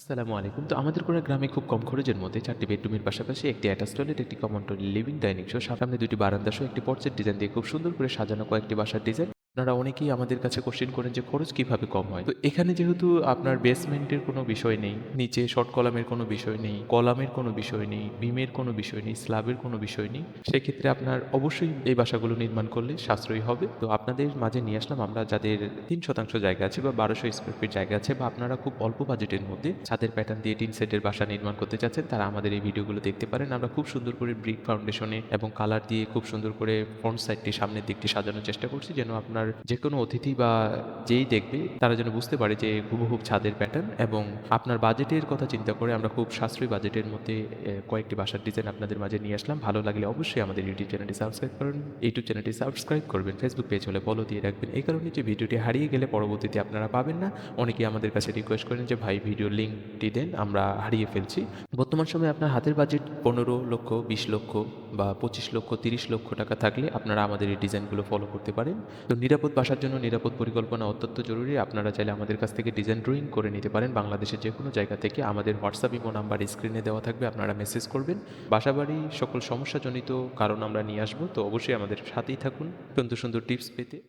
আসসালামু আলাইকুম। তো আমাদের কোনো গ্রামে খুব কম খরচের মধ্যে চারটি বেডরুমের পাশাপাশি একটি অ্যাটাচ টয়লেট, একটি কমন টয়লেট, লিভিং ডাইনিং সহ সামনে দুটি বারান্দা সহ একটি পর্চের ডিজাইন দিয়ে খুব সুন্দর করে সাজানো কয়েকটি বাসার ডিজাইন আপনারা অনেকেই আমাদের কাছে কোশ্চেন করেন যে খরচ কীভাবে কম হয়? তো এখানে যেহেতু আপনার বেসমেন্টের কোনো বিষয় নেই, নিচে শর্ট কলামের কোনো বিষয় নেই কলামের কোনো বিষয় নেই বিমের কোনো বিষয় নেই স্ল্যাবের কোনো বিষয় নেই, সেক্ষেত্রে আপনার অবশ্যই এই বাসাগুলো নির্মাণ করলে সাশ্রয়ী হবে। তো আপনাদের মাঝে নিয়ে আসলাম আমরা যাদের তিন শতাংশ জায়গা আছে বা বারোশো স্কোয়ার ফিট জায়গা আছে বা আপনারা খুব অল্প বাজেটের মধ্যে ছাদের প্যাটার্ন দিয়ে টিন সেটের বাসা নির্মাণ করতে চাচ্ছেন, তারা আমাদের এই ভিডিওগুলো দেখতে পারেন। আমরা খুব সুন্দর করে ব্রিক ফাউন্ডেশনে এবং কালার দিয়ে খুব সুন্দর করে ফ্রন্ট সাইডটি সামনের দিকটি সাজানোর চেষ্টা করছি যেন আপনার যে কোনো অতিথি বা যেই দেখবে, তারা যেন বুঝতে পারে যে হুবহুব ছাদের প্যাটার্ন এবং আপনার বাজেটের কথা চিন্তা করে আমরা খুব সাশ্রয়ী বাজেটের মধ্যে কয়েকটি বাসার ডিজাইন আপনাদের মাঝে নিয়ে আসলাম। ভালো লাগলে অবশ্যই আমাদের ইউটিউব চ্যানেলটি সাবস্ক্রাইব করুন। ইউটিউব চ্যানেলটি সাবস্ক্রাইব করবেন ফেসবুক পেজ হলে ফলো দিয়ে রাখবেন। এই কারণে যে ভিডিওটি হারিয়ে গেলে পরবর্তীতে আপনারা পাবেন না। অনেকেই আমাদের কাছে রিকোয়েস্ট করেন যে, ভাই ভিডিও লিঙ্কটি দেন, আমরা হারিয়ে ফেলছি। বর্তমান সময়ে আপনার হাতের বাজেট পনেরো লক্ষ, বিশ লক্ষ বা পঁচিশ লক্ষ, তিরিশ লক্ষ টাকা থাকলে আপনারা আমাদের এই ডিজাইনগুলো ফলো করতে পারেন। তো নিরাপদ বাসার জন্য নিরাপদ পরিকল্পনা অত্যন্ত জরুরি। আপনারা চাইলে আমাদের কাছ থেকে ডিজাইন ড্রয়িং করে নিতে পারেন। বাংলাদেশের যে কোনো জায়গা থেকে আমাদের হোয়াটসঅ্যাপ, ইমো নাম্বার স্ক্রিনে দেওয়া থাকবে। আপনারা মেসেজ করবেন। বাসাবাড়ি সকল সমস্যাজনিত কারণ আমরা নিয়ে আসব। তো অবশ্যই আমাদের সাথেই থাকুন। সুন্দর সুন্দর টিপস পেতে।